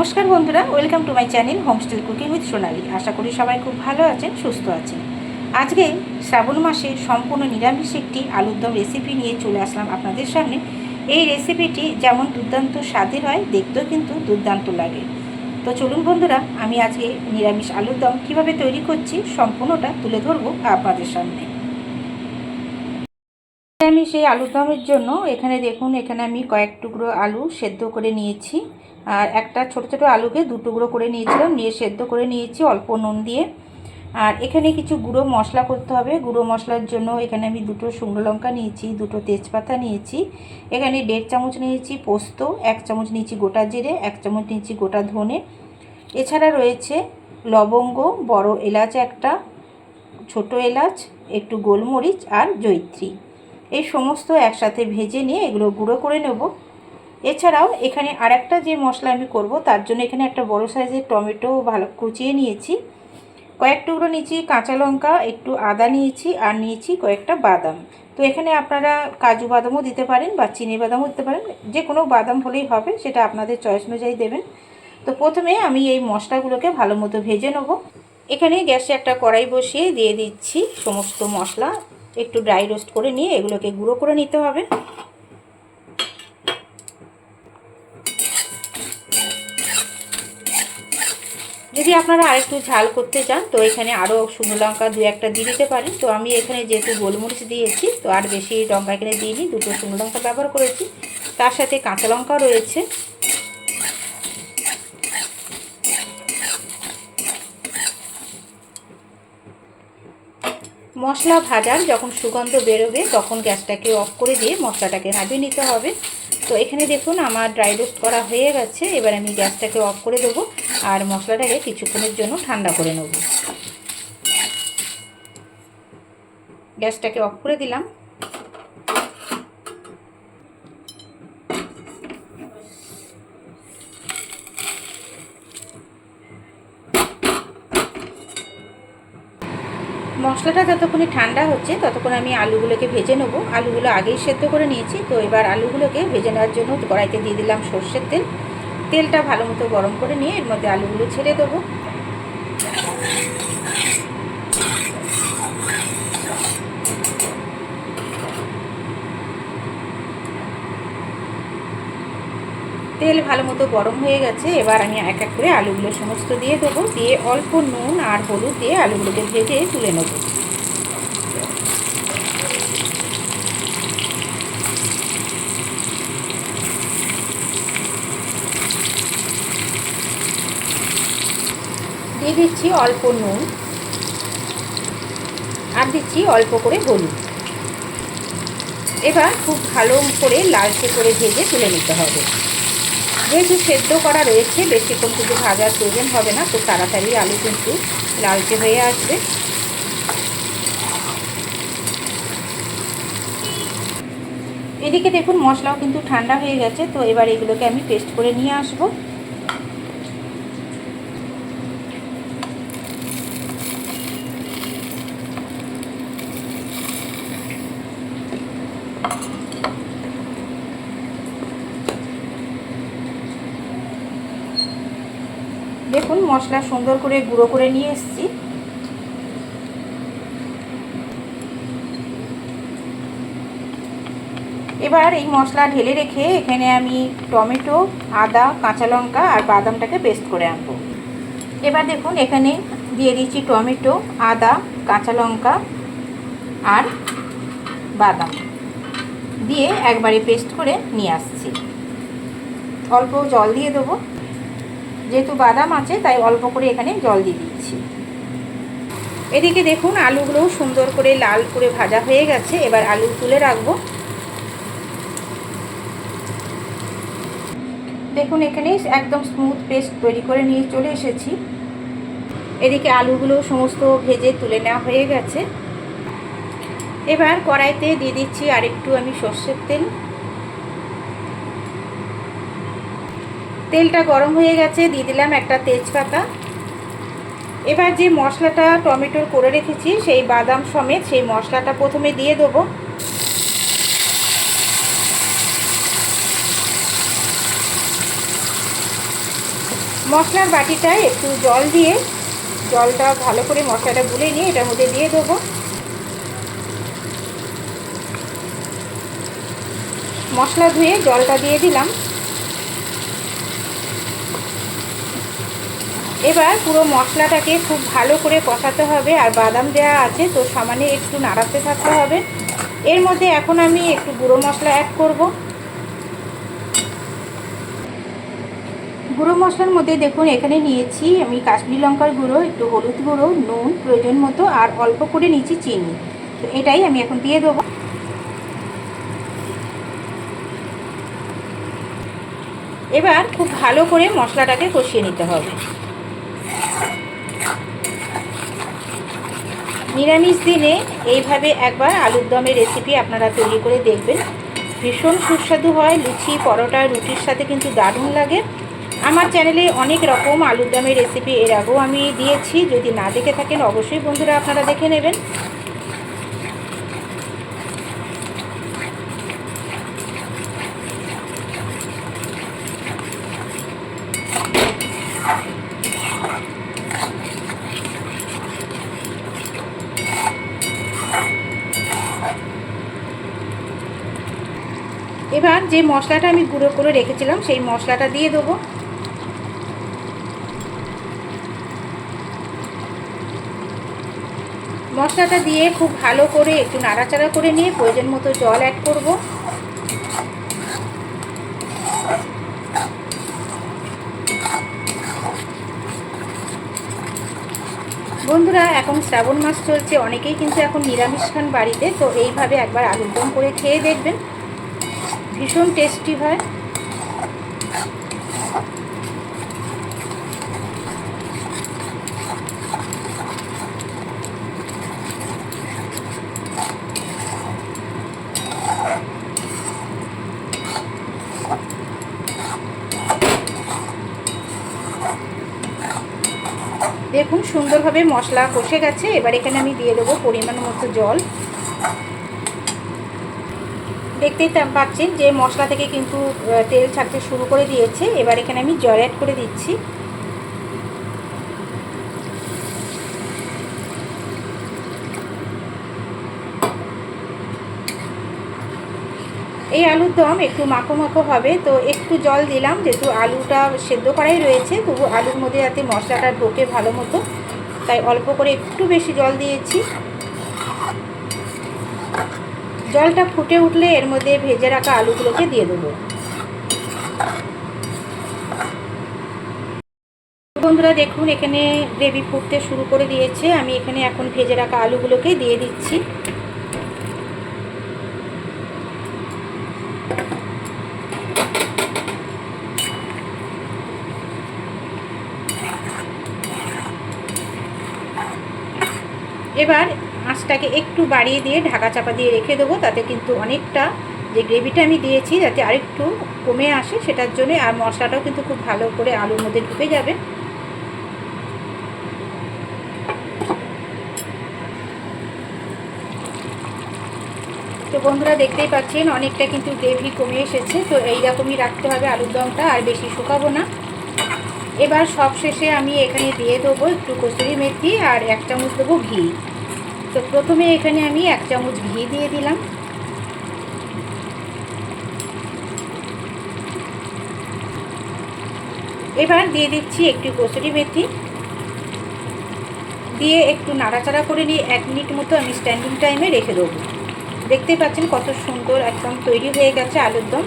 নমস্কার বন্ধুরা, welcome to my channel homestyle cooking with Sonali. আশা করি সবাই খুব ভালো আছেন, সুস্থ আছেন। আজকে শ্রাবণ মাসে সম্পূর্ণ নিরামিষ একটি আলুর দম রেসিপি নিয়ে চলে আসলাম আপনাদের সামনে। এই রেসিপিটি যেমন দুর্দান্ত স্বাদের হয়, দেখতেও কিন্তু দুর্দান্ত লাগে। তো চলুন বন্ধুরা, আমি আজকে নিরামিষ আলুর দম কীভাবে তৈরি করছি সম্পূর্ণটা তুলে ধরবো আপনাদের সামনে। আমি সেই আলুর দমের জন্য এখানে দেখুন, এখানে আমি কয়েক টুকরো আলু সেদ্ধ করে নিয়েছি। আর একটা ছোট ছোট আলুকে দু টুকরো করে নিয়েছিলাম, নিয়ে সেদ্ধ করে নিয়েছি, অল্প নুন দিয়ে। আর এখানে কিছু গুঁড়ো মশলা করতে হবে। গুঁড়ো মশলার জন্য এখানে আমি দুটো শুকনো লঙ্কা নিয়েছি, দুটো তেজপাতা নিয়েছি। এখানে দেড় চামচ নিয়েছি পোস্ত, এক চামচ নিয়েছি গোটা জিরে, এক চামচ নিয়েছি গোটা ধনে। এছাড়া রয়েছে লবঙ্গ, বড় এলাচ একটা, ছোট এলাচ, একটু গোলমরিচ আর জৈত্রী এই সমস্ত একসাথে ভেজে নিয়ে এগুলো গুঁড়ো করে নেব। এছাড়াও এখানে আর একটা যে মশলা আমি করব, তার জন্য এখানে একটা বড় সাইজের টমেটো ভালো কুচিয়ে নিয়েছি। কয়েক টুকরো নিয়েছি কাঁচা লঙ্কা, একটু আদা নিয়েছি আর নিয়েছি কয়েকটা বাদাম। তো এখানে আপনারা কাজু বাদামও দিতে পারেন বা চিনি বাদামও দিতে পারেন, যে কোনো বাদাম হলেই হবে, সেটা আপনাদের চয়েস অনুযায়ী দেবেন। তো প্রথমে আমি এই মশলাগুলোকে ভালো মতো ভেজে নেব। এখানে গ্যাসে একটা কড়াই বসিয়ে দিয়ে দিচ্ছি সমস্ত মশলা। একটু ড্রাই রোস্ট করে নিয়ে এগুলোকে গুঁড়ো করে নিতে হবে। যদি আপনারা আরেকটু ঝাল করতে চান, তো এখানে আরও শুকনো লঙ্কা দু একটা দিয়ে দিতে পারেন। তো আমি এখানে যেহেতু গোলমরিচ দিয়েছি, তো আর বেশি লঙ্কা এখানে দিইনি, দুটো শুকনো লঙ্কা ব্যবহার করেছি। তার সাথে কাঁচা লঙ্কাও রয়েছে। মশলা ভাজার যখন সুগন্ধ বেরোবে, তখন গ্যাসটাকে অফ করে দিয়ে মশলাটাকে নামিয়ে নিতে হবে। তো এখানে দেখুন আমার ড্রাই রোস্ট করা হয়ে গেছে। এবার আমি গ্যাসটাকে অফ করে দেবো আর মশলাটাকে কিছুক্ষণের জন্য ঠান্ডা করে নেব। গ্যাসটাকে অফ করে দিলাম। মশলাটা যতক্ষণে ঠান্ডা হচ্ছে, ততক্ষণ আমি আলুগুলোকে ভেজে নেব। আলুগুলো আগেই সেদ্ধ করে নিয়েছি, তো এবার আলুগুলোকে ভেজে নেওয়ার জন্য কড়াইতে দিয়ে দিলাম সর্ষের তেল। তেলটা ভালো মতো গরম করে নিয়ে এর মধ্যে আলুগুলো ছেড়ে দেবো। তেল ভালো মতো গরম হয়ে গেছে, এবার আমি এক এক করে আলুগুলো সমস্ত দিয়ে দেবো। দিয়ে অল্প নুন আর হলুদ দিয়ে আলুগুলোকে ভেজে তুলে নেব। দিয়ে দিচ্ছি অল্প নুন আর দিচ্ছি অল্প করে হলুদ। এবার খুব ভালো করে লালচে করে ভেজে তুলে নিতে হবে। যেহেতু সেদ্ধ করা রয়েছে বেশিক্ষণ কিন্তু ভাজার প্রয়োজন হবে না, খুব তাড়াতাড়ি আলু কিন্তু লালচে হয়ে আসবে। এদিকে দেখুন মশলাও কিন্তু ঠান্ডা হয়ে গেছে, তো এবার এগুলোকে আমি পেস্ট করে নিয়ে আসব দেখুন মশলা সুন্দর করে গুঁড়ো করে নিয়ে এসেছি। এবার এই মশলা ঢেলে রেখে এখানে আমি টমেটো, আদা, কাঁচা লঙ্কা আর বাদামটাকে পেস্ট করে আনব। এবার দেখুন, এখানে দিয়ে দিচ্ছি টমেটো, আদা, কাঁচা লঙ্কা আর বাদাম। দিয়ে একবারে পেস্ট করে নিয়ে আসছি। অল্প জল দিয়ে দেবো। যেহেতু বাদাম আছে, তাই অল্প করে এখানে জল দিয়ে দিচ্ছি। এদিকে দেখুন আলুগুলো সুন্দর করে লাল করে ভাজা হয়ে গেছে। এবার আলু তুলে রাখব। দেখুন, এখানে একদম স্মুথ পেস্ট তৈরি করে নিয়ে চলে এসেছি। এদিকে আলুগুলো সমস্ত ভেজে তুলে নেওয়া হয়ে গেছে। এবার কড়াইতে দিয়ে দিচ্ছি আরেকটু আমি সর্ষের তেল। তেলটা গরম হয়ে গেছে, দিয়ে দিলাম একটা তেজপাতা। এবার যে মশলাটা টমেটোর করে রেখেছি, সেই বাদাম সমেত সেই মশলাটা প্রথমে দিয়ে দেবো। মশলার বাটিটায় একটু জল দিয়ে, জলটা ভালো করে মশলাটা গুলে নিয়ে এটার মধ্যে দিয়ে দেবো। মশলা ধুয়ে জলটা দিয়ে দিলাম। এবার পুরো মশলাটাকে খুব ভালো করে কষাতে হবে আর বাদাম দেওয়া আছে, তো সমানে একটু নাড়াতে থাকতে হবে। এর মধ্যে এখন আমি একটু গুঁড়ো মশলা অ্যাড করব। গুঁড়ো মশলার মধ্যে দেখুন, এখানে নিয়েছি আমি কাশ্মীরি লঙ্কার গুঁড়ো, একটু হলুদ গুঁড়ো, নুন, প্রয়োজন মতো, আর অল্প করে নিয়েছি চিনি। তো এটাই আমি এখন দিয়ে দেবো। এবার খুব ভালো করে মশলাটাকে কষিয়ে নিতে হবে। নিরামিষ দিনে এইভাবে একবার আলুর দমের রেসিপি আপনারা তৈরি করে দেখবেন। ভীষণ সুস্বাদু হয়, লুচি, পরোটা, রুটির সাথে কিন্তু দারুণ লাগে। আমার চ্যানেলে অনেক রকম আলুর দমের রেসিপি এর আগেও আমি দিয়েছি, যদি না দেখে থাকেন অবশ্যই বন্ধুরা আপনারা দেখে নেবেন। এবার যে মশলাটা আমি গুঁড়ো করে রেখেছিলাম, সেই মশলাটা দিয়ে দেবো। মশলাটা দিয়ে খুব ভালো করে একটু নাড়াচাড়া করে নিয়ে প্রয়োজন মতো জল অ্যাড করব। বন্ধুরা, এখন শ্রাবণ মাস চলছে, অনেকেই কিন্তু এখন নিরামিষ খান বাড়িতে, তো এইভাবে একবার আলুর দম করে খেয়ে দেখবেন। ভীষণ টেস্টি হয়। দেখুন, সুন্দরভাবে মশলা কষে গেছে। এবার এখানে আমি দিয়ে দেবো পরিমাণ মতো জল। দেখতেই পাচ্ছেন যে মশলা থেকে কিন্তু তেল ছাড়তে শুরু করে দিয়েছে। এবার এখানে আমি জল অ্যাড করে দিচ্ছি। এই আলুর দম একটু মাখো মাখো হবে, তো একটু জল দিলাম, যেহেতু আলুটা সেদ্ধ করাই রয়েছে, তবু আলুর মধ্যে যাতে মশলাটা ঢোকে ভালো মতো। তাই অল্প করে একটু বেশি জল দিয়েছি। জলটা ফুটে উঠলে এর মধ্যে ভেজে রাখা আলুগুলোকে দিয়ে দেবো। বন্ধুরা দেখুন, এখানে গ্রেভি ফুটতে শুরু করে দিয়েছে। আমি এখানে এখন ভেজে রাখা আলুগুলোকে দিয়ে দিচ্ছি। এবার আঁচটাকে একটু বাড়িয়ে দিয়ে ঢাকা চাপা দিয়ে রেখে দেবো। তাতে কিন্তু অনেকটা যে গ্রেভিটা আমি দিয়েছি, যাতে আরেকটু কমে আসে, সেটার জন্য আর মশলাটাও কিন্তু খুব ভালো করে আলুর মধ্যে ঢুকে যাবে। তো বন্ধুরা দেখতেই পাচ্ছেন, অনেকটা কিন্তু গ্রেভি কমে এসেছে। তো এইরকমই রাখতে হবে আলুর দমটা, আর বেশি শুকাবো না। এবার সব শেষে আমি এখানে দিয়ে দেবো একটু কচুরি মেথি আর এক চামচ দেবো ঘি। তো প্রথমে এখানে আমি এক চামচ ঘি দিয়ে দিলাম। এবার দিয়ে দিচ্ছি একটু কচুরি মেথি। দিয়ে একটু নাড়াচাড়া করে নিয়ে এক মিনিট মতো আমি স্ট্যান্ডিং টাইমে রেখে দেবো। দেখতে পাচ্ছেন কত সুন্দর একদম তৈরি হয়ে গেছে আলুর দম।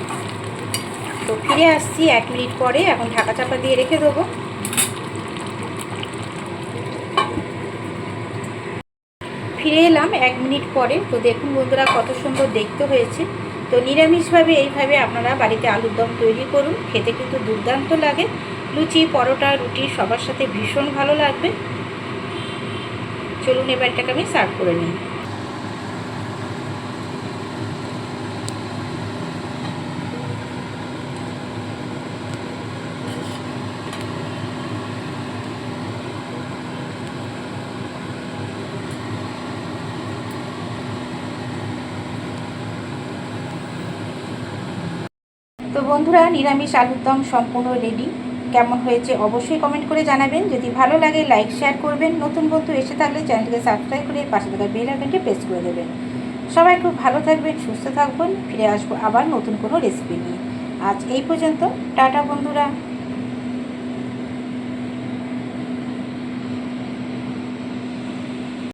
তো ফিরে আসছি এক মিনিট পরে, এখন ঢাকা চাপা দিয়ে রেখে দেবো। ফিরে এলাম এক মিনিট পরে। তো দেখুন বন্ধুরা, কত সুন্দর দেখতে হয়েছে। তো নিরামিষভাবে এইভাবে আপনারা বাড়িতে আলুর দম তৈরি করুন। খেতে কিন্তু দুর্দান্ত লাগে। লুচি, পরোটা, রুটি সবার সাথে ভীষণ ভালো লাগবে। চলুন এবার এটাকে আমি সার্ভ করে নিই। তো বন্ধুরা, নিরামিষ আলুর দম সম্পূর্ণ রেডি কেমন হয়েছে অবশ্যই কমেন্ট করে জানাবেন। যদি ভালো লাগে লাইক শেয়ার করবেন। নতুন বন্ধু এসে থাকলে চ্যানেলকে সাবস্ক্রাইব করে পাশে থাকা বেল আইকনটি প্রেস করে দেবেন। সবাই খুব ভালো থাকবেন, সুস্থ থাকবেন। ফিরে আসব আবার নতুন কোনো রেসিপি নিয়ে। আজ এই পর্যন্ত। টাটা বন্ধুরা।